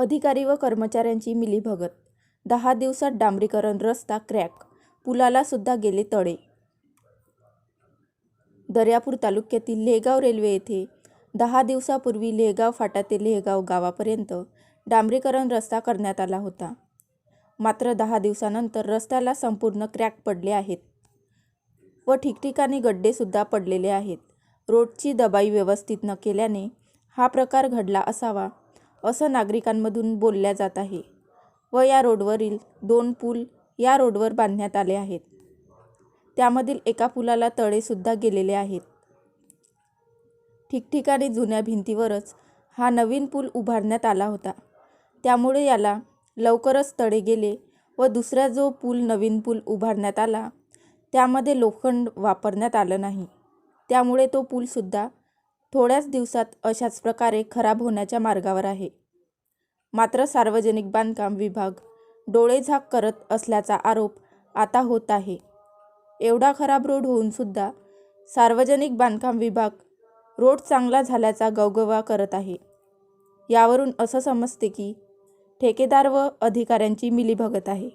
अधिकारी व कर्मचाऱ्यांची मिलीभगत. दहा दिवसात डांबरीकरण रस्ता क्रॅक पुलाला सुद्धा गेले तळे दर्यापूर तालुक्यातील लेहगाव रेल्वे येथे दहा दिवसापूर्वी लेहगाव फाटा ते लेहगाव गावापर्यंत डांबरीकरण रस्ता करण्यात आला होता. मात्र दहा दिवसानंतर रस्त्याला संपूर्ण क्रॅक पडले आहेत व ठिकठिकाणी गड्डेसुद्धा पडलेले आहेत. रोडची दबाई व्यवस्थित न केल्याने हा प्रकार घडला असावा असं नागरिकांमधून बोलल्या जात आहे व या रोडवरील दोन पूल या रोडवर बांधण्यात आले आहेत. त्यामधील एका पुलाला तळेसुद्धा गेलेले आहेत. ठिकठिकाणी जुन्या भिंतीवरच हा नवीन पूल उभारण्यात आला होता. त्यामुळे याला लवकरच तळे गेले व दुसरा जो पूल नवीन पूल उभारण्यात आला त्यामध्ये लोखंड वापरण्यात आलं नाही. त्यामुळे तो पूलसुद्धा थोड्याच दिवसात अशाच प्रकारे खराब होण्याच्या मार्गावर आहे. मात्र सार्वजनिक बांधकाम विभाग डोळेझाक करत असल्याचा आरोप आता होत आहे. एवढा खराब रोड होऊनसुद्धा सार्वजनिक बांधकाम विभाग रोड चांगला झाल्याचा गवगवा करत आहे. यावरून असं समजते की ठेकेदार व अधिकाऱ्यांची मिलीभगत आहे.